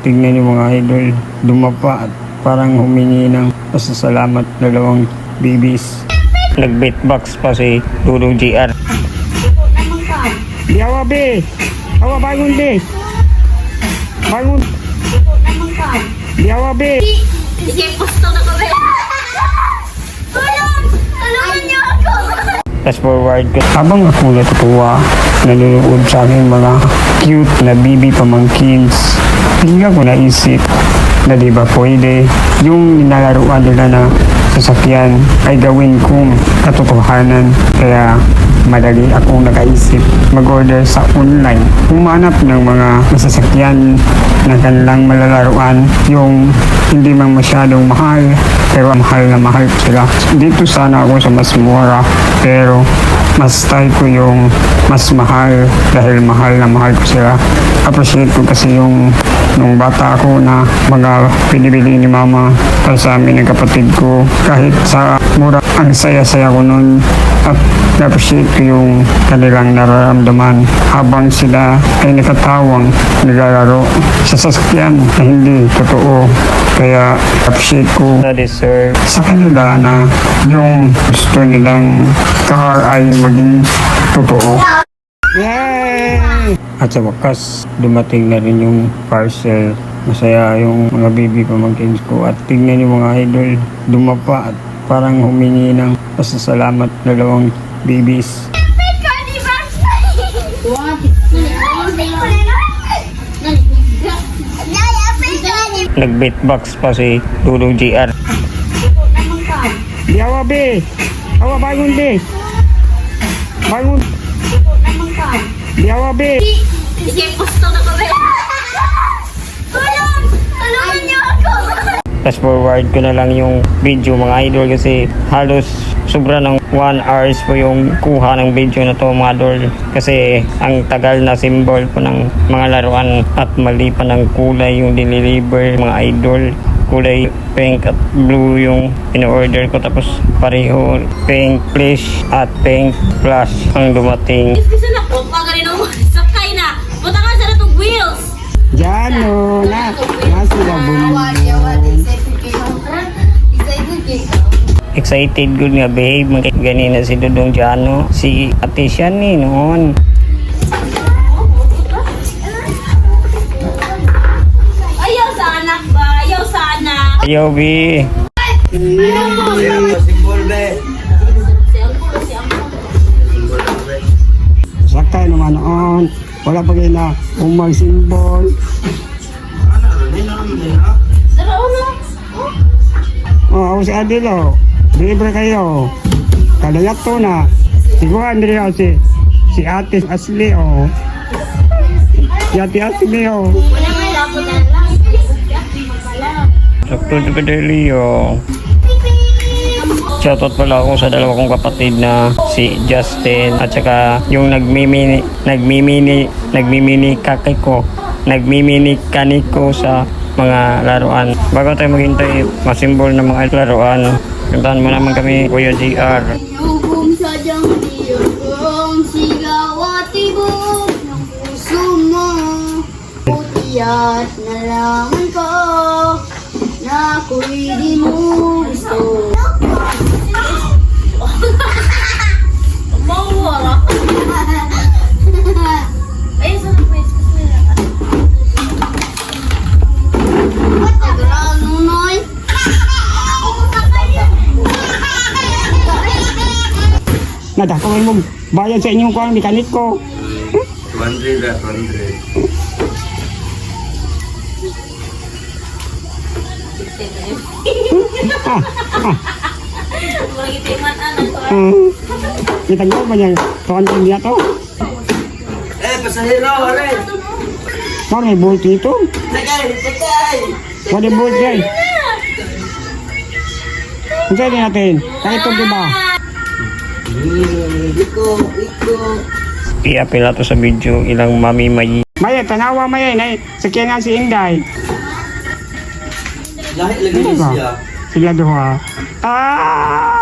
tingnan niyo mga idol, dumapa at parang humingi ng pasasalamat dalawang babies. Nag-beatbox pa si Dudong GR. Di awa be! Awa bangun be! Bangun! Di awa be! Sige, pusto na kami. Tulong! Tulungan niyo ako! Fast forward ko. Habang ako natutuwa, nanonood sa aking mga cute na bibi pamangkins, bigla ko naisip na di ba pwede yung nilalaruan nila na sasakyan ay gawin kong katotohanan. Kaya madali akong nakaisip mag-order sa online. Humanap ng mga masasakyan na kanilang malalaruan yung hindi man masyadong mahal pero mahal na mahal sila. Dito sana ako sa mas mura pero mas type ko yung mas mahal dahil mahal na mahal ko sila. Appreciate ko kasi yung nung bata ako na mga pinibili ni mama para sa amin ng kapatid ko kahit sa mura ang saya-saya ko nun at na-appreciate ko yung kanilang nararamdaman habang sila ay nakatawang naglalaro sa sasakyan na hindi totoo. Kaya appreciate ko na deserve. sa kanila na yung gusto nilang car ay maging totoo. Yay! At sa wakas, dumating na rin yung parcel. Masaya yung mga baby pamangkins ko. At tingnan yung mga idol, dumapa at parang humingi ng pasasalamat dalawang babies. Nag-beatbox pa si Dudong GR. Di awa be! Awa bangun be! Bangun! Di awa be! Sige, pusto na kami. Tulong! Tulungan niyo ako! Fast forward ko na lang yung video mga idol kasi halos sobra ng 1 hours po yung kuha ng video na to mga idol kasi ang tagal na symbol po ng mga laruan at mali pa ng kulay yung diniliver mga idol kulay pink at blue yung in-order ko tapos pareho pink flesh at pink plus ang dumating Gusto na po, pagarin Jano na. Nasa Excited good nga babe ganina si Dudong Jano. Si ate siya ni noon. Ayaw sa anak ba? Ayaw sa anak. Ayaw bi Sakay naman noon wala pa kayo na umang Oh, ako si Adilo. Libre kayo. Kadayak to na. Siguro hindi ako si si Ate Asli oh. Si Ate Asli oh. Na. Sakto di pa Leo. Shoutout pala ako sa dalawa kong kapatid na si Justin at saka yung nagmimini nagmimini nagmimini kakay ko nagmimini kaniko sa mga laruan. Bago tayo maghintay, masimbol ng mga laruan. Kantahan mo naman kami, Kuya JR. Lubong sadyang diyong sigaw at tibok ng puso mo. Puti at nalaman ko na ako'y di mo gusto. Mawala. Nadakawin mo, bayad sa inyong kuang mekanik ko. 100 at 100. Ah, ah, Lagi timan anak ko. ba niyang tuwan din niya to? Eh, pasahero, hore! Kung may bolt dito, Sakay, sakay! wala bolt dyan. Hintayin din natin. Kahit ito diba? Iko. I-apela to sa video ilang mami may Maya, tanawa maya, na sakyan nga si Inday. Lahi lagi Ano siya. Sila duha. Ah!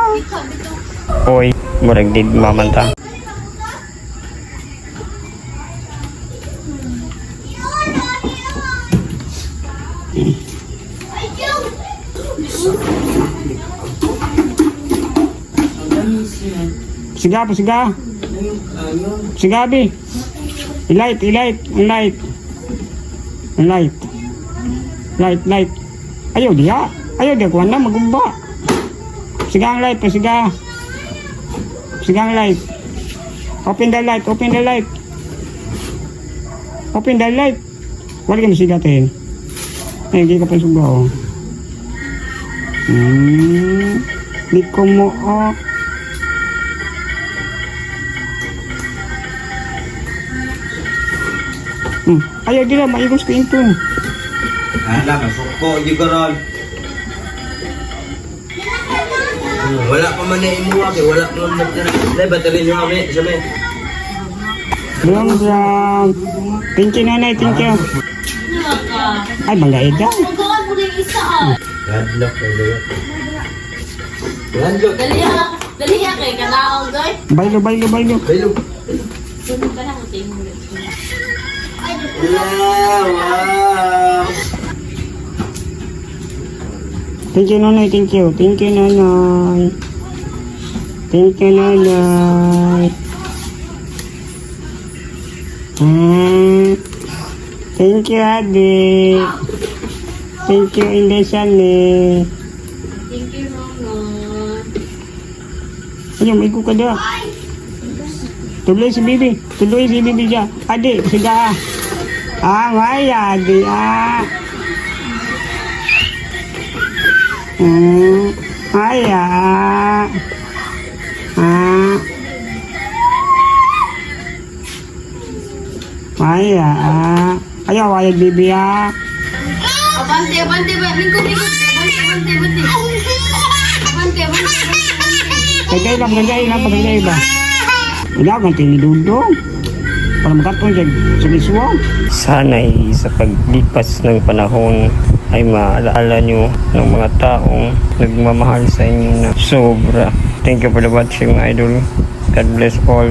Oy, murag did mamanta. Siga pa, siga. Siga, bi. I-light, i-light, ang light. Ang light. Light, light. Ayaw diha. Ayaw diha, kuha na, magumba. Siga ang light, pa siga. Siga ang light. Open the light, open the light. Open the light. Wala ka masigatin. Eh, hindi ka pa sugaw. Hmm. Di ko mo, oh. Hmm. Ayaw dila, maigos ko ito. Hala, masuko. Di ko ron. Hmm, Wala pa man na imuha kay wala pa man nagtira. Dahil battery nyo kami. Sabi. Long brown. Thank you, nanay. Thank you. Ay, banggaid ka. Na na liwat. Gadlock. Dali ha. Dali ha kay kanaong doy. Bailo, bailo, bailo. Bailo. Sunod ka na mo tayo mo. Yeah, wow. Thank you, nanay. Thank you. Thank you, nanay. Thank you, nanay. Hmm. Thank you, adi. Thank you, Indesane. Thank you, Mama. Ayun, may ka da. Tuloy si Bibi. Tuloy si Bibi dyan. Adi, siga. Ah, may adi. Ah. Hmm. Ay, ah. Ah. Ay, ah. Ayaw, Bibi, ah. Abante, abante ba? Lingkod, lingkod. Abante, abante, abante. Abante, abante, abante. Kagay lang, kagay lang, kagay ba? Wala kang tinidudong. Para makatong siya sa miswang. Sana'y sa paglipas ng panahon ay maalaala nyo ng mga taong nagmamahal sa inyo na sobra. Thank you for the watching, idol. God bless all.